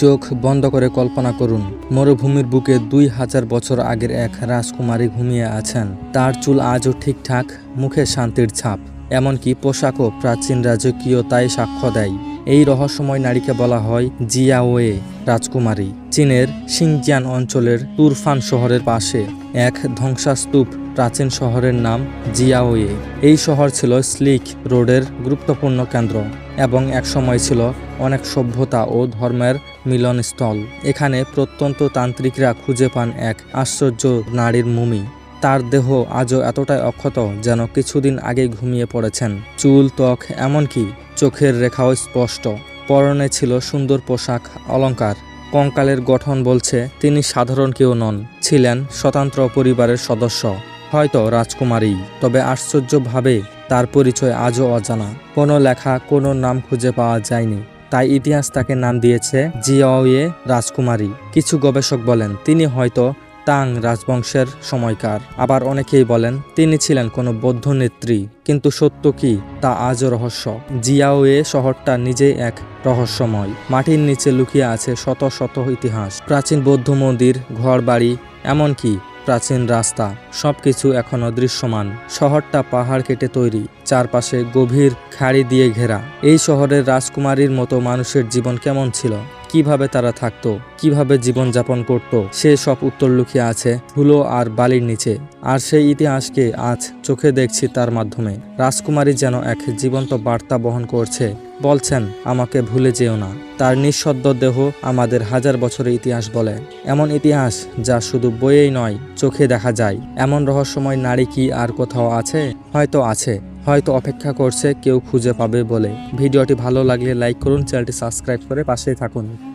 চোখ বন্ধ করে কল্পনা করুন, মরুভূমির বুকে দুই হাজার বছর আগের এক রাজকুমারী ঘুমিয়ে আছেন। তার চুল আজও ঠিকঠাক, মুখে শান্তির ছাপ। এমনকি পোশাকও প্রাচীন রাজকীয়তায় সাক্ষ্য দেয়। এই রহস্যময় নারীকে বলা হয় জিয়াওয়ে রাজকুমারী। চীনের সিংজিয়ান অঞ্চলের তুরফান শহরের পাশে এক ধ্বংসাস্তূপ প্রাচীন শহরের নাম জিয়াওয়ে। এই শহর ছিল স্লিক রোডের গুরুত্বপূর্ণ কেন্দ্র এবং একসময় ছিল অনেক সভ্যতা ও ধর্মের মিলনস্থল এখানে প্রত্যন্ত তান্ত্রিকরা খুঁজে পান এক আশ্চর্য নারীর মুমি। তার দেহ আজও এতটাই অক্ষত যেন কিছুদিন আগে ঘুমিয়ে পড়েছেন। চুল, ত্বক, এমনকি চোখের রেখাও স্পষ্ট। পরনে ছিল সুন্দর পোশাক অলঙ্কার কঙ্কালের গঠন বলছে, তিনি সাধারণ কেউ নন, ছিলেন স্বতন্ত্র পরিবারের সদস্য, হয়তো রাজকুমারী। তবে আশ্চর্যভাবে তার পরিচয় আজও অজানা। কোনো লেখা, কোনো নাম খুঁজে পাওয়া যায়নি। তাই ইতিহাস তাকে নাম দিয়েছে জিয়াওয়ে রাজকুমারী। কিছু গবেষক বলেন, তিনি হয়তো তাং রাজবংশের সময়কার। আবার অনেকেই বলেন, তিনি ছিলেন কোনো বৌদ্ধ নেত্রী। কিন্তু সত্য কি, তা আজও রহস্য। জিয়াওয়ে শহরটা নিজেই এক রহস্যময়। মাটির নিচে লুকিয়ে আছে শত শত ইতিহাস। প্রাচীন বৌদ্ধ মন্দির ঘর বাড়ি এমনকি প্রাচীন রাস্তা, সবকিছু এখনও দৃশ্যমান। শহরটা পাহাড় কেটে তৈরি, চারপাশে গভীর খাড়ি দিয়ে ঘেরা। এই শহরের রাজকুমারীর মতো মানুষের জীবন কেমন ছিল? কীভাবে তারা থাকতো? কীভাবে জীবন যাপন করত? সে সব উত্তর লুকিয়ে আছে ধুলো আর বালির নিচে। আর সেই ইতিহাসকে আজ চোখে দেখছি তার মাধ্যমে। রাজকুমারী যেন এক জীবন্ত বার্তা বহন করছে বলছেন, আমাকে ভুলে যেও না। তার নিঃসদ্দ দেহ আমাদের হাজার বছরের ইতিহাস বলে। এমন ইতিহাস যা শুধু বইয়েই নয়, চোখে দেখা যায়। এমন রহস্যময় নারী কি আর কোথাও আছে? হয়তো আছে। হয়তো অপেক্ষা করছে কেউ খুঁজে পাবে বলে। ভিডিওটি ভালো লাগলে লাইক করুন, চ্যানেলটি সাবস্ক্রাইব করে পাশেই থাকুন।